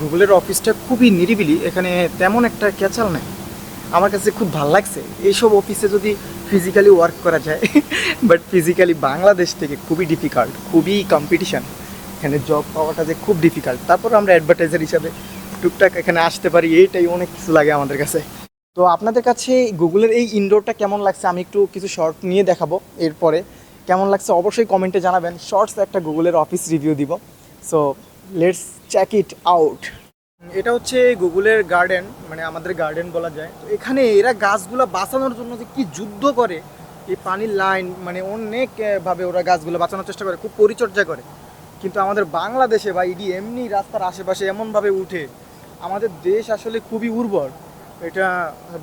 গুগলের অফিসটা খুবই নিরিবিলি, এখানে তেমন একটা ক্যাচাল নেই। আমার কাছে খুব ভালো লাগছে। এইসব অফিসে যদি ফিজিক্যালি ওয়ার্ক করা যায় বাট ফিজিক্যালি বাংলাদেশ থেকে খুবই ডিফিকাল্ট খুবই কম্পিটিশান এখানে জব পাওয়াটা যে খুব ডিফিকাল্ট তারপর আমরা অ্যাডভার্টাইজার হিসাবে টুকটাক এখানে আসতে পারি, এইটাই অনেক কিছু লাগে আমাদের কাছে। তো আপনাদের কাছে গুগলের এই ইনডোরটা কেমন লাগছে? আমি একটু কিছু শর্ট নিয়ে দেখাবো এরপরে। কেমন লাগছে? অবশ্যই কমেন্টে জানাবেন। শর্টস একটা গুগলের অফিস রিভিউ দিব। So let's check it out এটা হচ্ছে গুগলের গার্ডেন মানে আমাদের গার্ডেন বলা যায়। তো এখানে এরা গাছগুলো বাঁচানোর জন্য যে কি যুদ্ধ করে, এই পানির লাইন মানে অনেকভাবে ওরা গাছগুলো বাঁচানোর চেষ্টা করে, খুব পরিচর্যা করে। কিন্তু আমাদের বাংলাদেশে বা ইডি এমনি রাস্তার আশেপাশে এমনভাবে উঠে, আমাদের দেশ আসলে খুবই উর্বর। এটা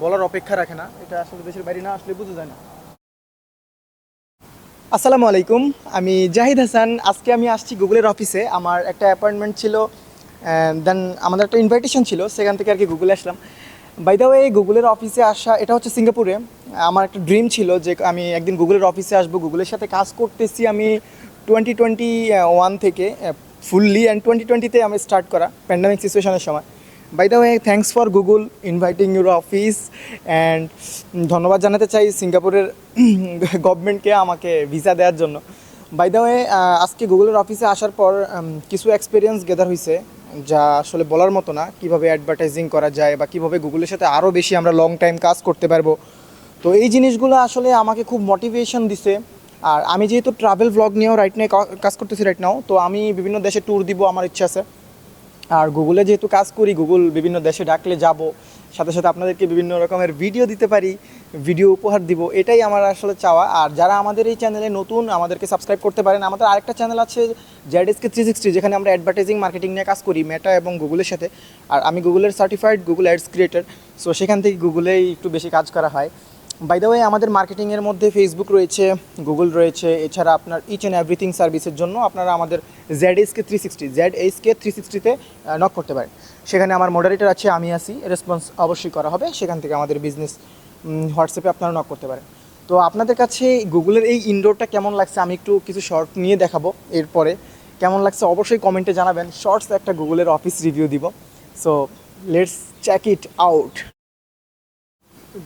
বলার অপেক্ষা রাখে না। এটা আসলে দেশের বাইরে না আসলে বোঝা যায় না। আসসালামু আলাইকুম। আমি জাহিদ হাসান। আজকে আমি আসছি গুগলের অফিসে। আমার একটা অ্যাপয়েন্টমেন্ট ছিল দেন আমাদের একটা ইনভাইটেশন ছিল, সেখান থেকে আর কি গুগলে আসলাম। বাই ওয়ে গুগলের অফিসে আসা, এটা হচ্ছে সিঙ্গাপুরে। আমার একটা ড্রিম ছিল যে আমি একদিন গুগলের অফিসে আসব, গুগলের সাথে কাজ করতেছি আমি টোয়েন্টি টোয়েন্টি ওয়ান থেকে ফুললি অ্যান্ড টোয়েন্টি টোয়েন্টিতে আমি স্টার্ট করা প্যান্ডামিক সিচুয়েশনের সময়। By the way thanks for Google inviting your office and ধন্যবাদ জানাতে চাই সিঙ্গাপুরের গভর্নমেন্টকে আমাকে ভিসা দেওয়ার জন্য। বাই দ্য ওয়ে আজকে গুগলের অফিসে আসার পর কিছু এক্সপিরিয়েন্স গেদার হয়েছে যা আসলে বলার মতো না, কীভাবে অ্যাডভার্টাইজিং করা যায় বা কীভাবে গুগলের সাথে আরও বেশি আমরা লং টাইম কাজ করতে পারব। তো এই জিনিসগুলো আসলে আমাকে খুব মোটিভেশন দিছে। আর আমি যেহেতু ট্রাভেল ব্লগ নিয়েও রাইট নিয়ে কাজ করতেছি রাইট নাও তো আমি বিভিন্ন দেশে ট্যুর দিব, আমার ইচ্ছা আছে। আর গুগলে যেহেতু কাজ করি গুগল বিভিন্ন দেশে ডাকলে যাব। সাথে সাথে আপনাদেরকে বিভিন্ন রকমের ভিডিও দিতে পারি ভিডিও উপহার দিব, এটাই আমার আসলে চাওয়া। আর যারা আমাদের এই চ্যানেলে নতুন, আমাদেরকে সাবস্ক্রাইব করতে পারেন, আমাদের আরেকটা চ্যানেল আছে জেডএসকে থ্রি সিক্সটি যেখানে আমরা অ্যাডভার্টাইজিং মার্কেটিং নিয়ে কাজ করি মেটা এবং গুগলের সাথে। আর আমি গুগলের certified Google ads creator so সেখান থেকে গুগলেই একটু বেশি কাজ করা হয়। বাই দ্য ওয়ে আমাদের মার্কেটিংয়ের মধ্যে ফেসবুক রয়েছে গুগল রয়েছে, এছাড়া আপনার ইচ অ্যান্ড এভরিথিং সার্ভিসের জন্য আপনারা আমাদের Z S K three sixty Z H K three সিক্সটিতে knock করতে পারেন। সেখানে আমার মডারেটর আছে, আমি আসি রেসপন্স অবশ্যই করা হবে। সেখান থেকে আমাদের বিজনেস হোয়াটসঅ্যাপে আপনারা নক করতে পারেন। তো আপনাদের কাছে গুগলের এই ইনডোরটা কেমন লাগছে আমি একটু কিছু শর্ট নিয়ে দেখাবো এরপরে। কেমন লাগছে অবশ্যই কমেন্টে জানাবেন। শর্টস একটা গুগলের অফিস রিভিউ দিব। So let's check it out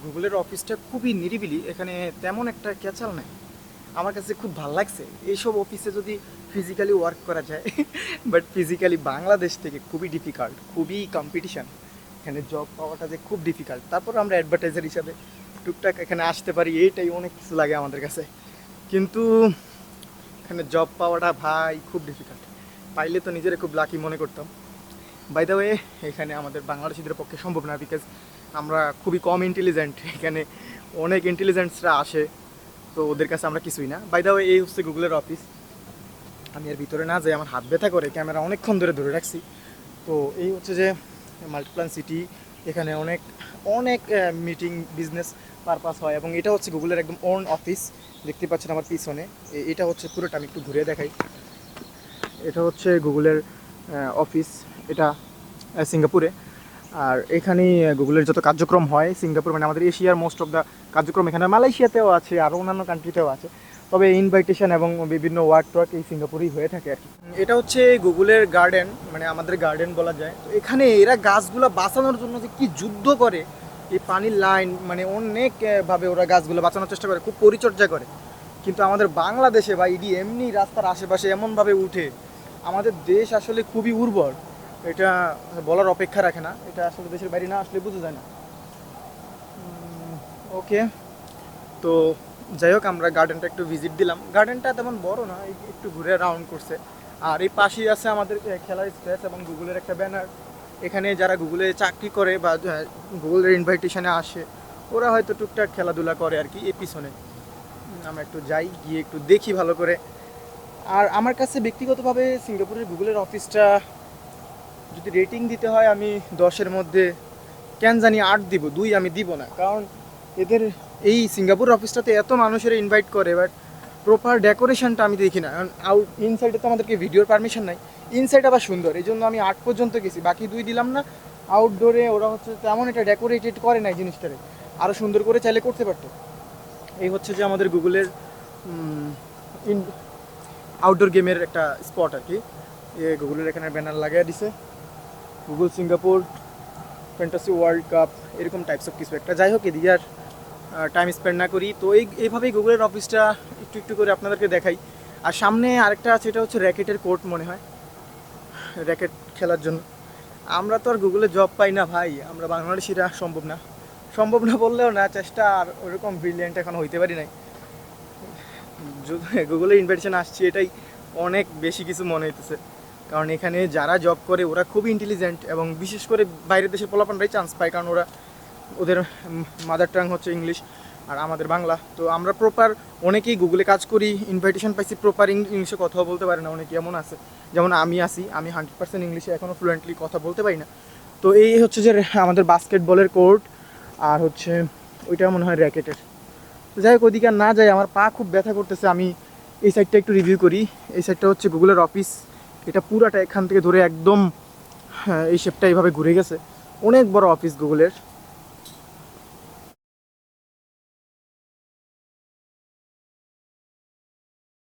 গুগলের অফিসটা খুবই নিরিবিলি, এখানে তেমন একটা ক্যাচাল নেই। আমার কাছে খুব ভালো লাগছে। এইসব অফিসে যদি ফিজিক্যালি ওয়ার্ক করা যায় বাট ফিজিক্যালি বাংলাদেশ থেকে খুবই ডিফিকাল্ট খুবই কম্পিটিশান এখানে জব পাওয়াটা যে খুব ডিফিকাল্ট তারপর আমরা অ্যাডভার্টাইজার হিসাবে টুকটাক এখানে আসতে পারি, এইটাই অনেক কিছু লাগে আমাদের কাছে। কিন্তু এখানে জব পাওয়াটা ভাই খুব ডিফিকাল্ট পাইলে তো নিজেরা খুব লাকি মনে করতাম। বাই দ্য ওয়ে এখানে আমাদের বাংলাদেশিদের পক্ষে সম্ভব না বিকজ আমরা খুবই কম ইন্টেলিজেন্ট এখানে অনেক ইন্টেলিজেন্টসরা আসে, তো ওদের কাছে আমরা কিছুই না। বাই ওয়ে এই হচ্ছে গুগলের অফিস আমি এর ভিতরে না যাই, আমার হাত ব্যথা করে, ক্যামেরা অনেকক্ষণ ধরে ধরে রাখছি। তো এই হচ্ছে যে মাল্টিপ্লান সিটি এখানে অনেক অনেক মিটিং বিজনেস পারপাস হয় এবং এটা হচ্ছে গুগলের একদম ওন অফিস দেখতে পাচ্ছেন আমার পিছনে। এটা হচ্ছে পুরোটা, আমি একটু ঘুরে দেখাই। এটা হচ্ছে গুগলের অফিস এটা সিঙ্গাপুরে। আর এখানেই আহ, গুগলের যত কার্যক্রম হয় সিঙ্গাপুর মানে আমাদের এশিয়ার মোস্ট অফ দ্য কার্যক্রম এখানে মালয়েশিয়াতেও আছে আরও অন্যান্য কান্ট্রিতেও আছে। তবে ইনভাইটেশন এবং বিভিন্ন ওয়ার্ক টোয়ার্ক এই সিঙ্গাপুরেই হয়ে থাকে আর কি। এটা হচ্ছে গুগলের গার্ডেন মানে আমাদের গার্ডেন বলা যায়। তো এখানে এরা গাছগুলো বাঁচানোর জন্য যে কী যুদ্ধ করে এই পানির লাইন মানে অনেকভাবে ওরা গাছগুলো বাঁচানোর চেষ্টা করে খুব পরিচর্যা করে। কিন্তু আমাদের বাংলাদেশে বা ইডি এমনি রাস্তার আশেপাশে এমনভাবে উঠে আমাদের দেশ আসলে খুবই উর্বর। এটা বলার অপেক্ষা রাখে না। এটা আসলে দেশের বাইরে না আসলে বোঝা যায় না। ওকে। তো যাই হোক, আমরা গার্ডেনটা একটু ভিজিট দিলাম। গার্ডেনটা তেমন বড় না একটু ঘুরে রাউন্ড করছে। আর এই পাশেই আছে আমাদের খেলার স্পেস এবং গুগলের একটা ব্যানার এখানে যারা গুগলে চাকরি করে বা গুগলের ইনভাইটেশনে আসে, ওরা হয়তো টুকটাক খেলাধুলা করে আর কি এই পিছনে। আমরা একটু যাই, গিয়ে একটু দেখি ভালো করে। আর আমার কাছে ব্যক্তিগতভাবে সিঙ্গাপুরের গুগলের অফিসটা যদি রেটিং দিতে হয়, আমি দশের মধ্যে কেন জানি আট দিব, দুই আমি দিব না। কারণ এদের এই সিঙ্গাপুর অফিসটাতে এত মানুষের ইনভাইট করে বাট প্রপার ডেকোরেশনটা আমি দেখি না। কারণ আউট ইনসাইডে তো আমাদেরকে ভিডিওর পারমিশন নাই। ইনসাইড আবার সুন্দর, এই জন্য আমি আট পর্যন্ত গেছি। বাকি দুই দিলাম না আউটডোরে ওরা হচ্ছে তেমন এটা ডেকোরেটেড করে না এই জিনিসটারে। আরও সুন্দর করে চাইলে করতে পারতো। এই হচ্ছে যে আমাদের গুগলের ইন আউটডোর গেমের একটা স্পট আর কি। এ গুগলের এখানে ব্যানার লাগিয়ে দিছে। Google Singapore, fantasy world cup, এরকম টাইপস অফ কিছু একটা। যাই হোক, এদিকে আর টাইম স্পেন্ড না করি। তো এই, এইভাবেই গুগলের অফিসটা একটু একটু করে আপনাদেরকে দেখাই। আর সামনে আরেকটা আছে, এটা হচ্ছে র্যাকেটের কোর্ট মনে হয় র্যাকেট খেলার জন্য। আমরা তো আর গুগলে জব পাই না ভাই, আমরা বাংলাদেশিরা সম্ভব না। সম্ভব না বললেও না, চেষ্টা আর ওরকম ব্রিলিয়েন্ট এখন হইতে পারি নাই। গুগলে ইনভাইটেশন আসছে, এটাই অনেক বেশি কিছু মনে হইতেছে। কারণ এখানে যারা জব করে, ওরা খুব ইন্টেলিজেন্ট এবং বিশেষ করে বাইরের দেশের পোলাপানরাই চান্স পায়, কারণ ওরা, ওদের মাদার টাং হচ্ছে ইংলিশ আর আমাদের বাংলা। তো আমরা প্রপার অনেকেই গুগলে কাজ করি ইনভাইটেশন পাইছি প্রপার ইংলিশে কথাও বলতে পারে না, অনেকে এমন আছে। যেমন আমি আছি, আমি হান্ড্রেড পার্সেন্ট ইংলিশে এখনও ফ্লুয়েন্টলি কথা বলতে পারি না। তো এই হচ্ছে যে আমাদের বাস্কেটবলের কোর্ট আর হচ্ছে ওইটা মনে হয় র্যাকেটের যাই হোক ওইদিকে না যাই, আমার পা খুব ব্যথা করতেছে, আমি এই সাইডটা একটু রিভিউ করি। এই সাইডটা হচ্ছে গুগলের অফিস এটা পুরাটা এখান থেকে ধরে একদম হ্যাঁ, এই শেপটা এইভাবে ঘুরে গেছে। অনেক বড় অফিস গুগলের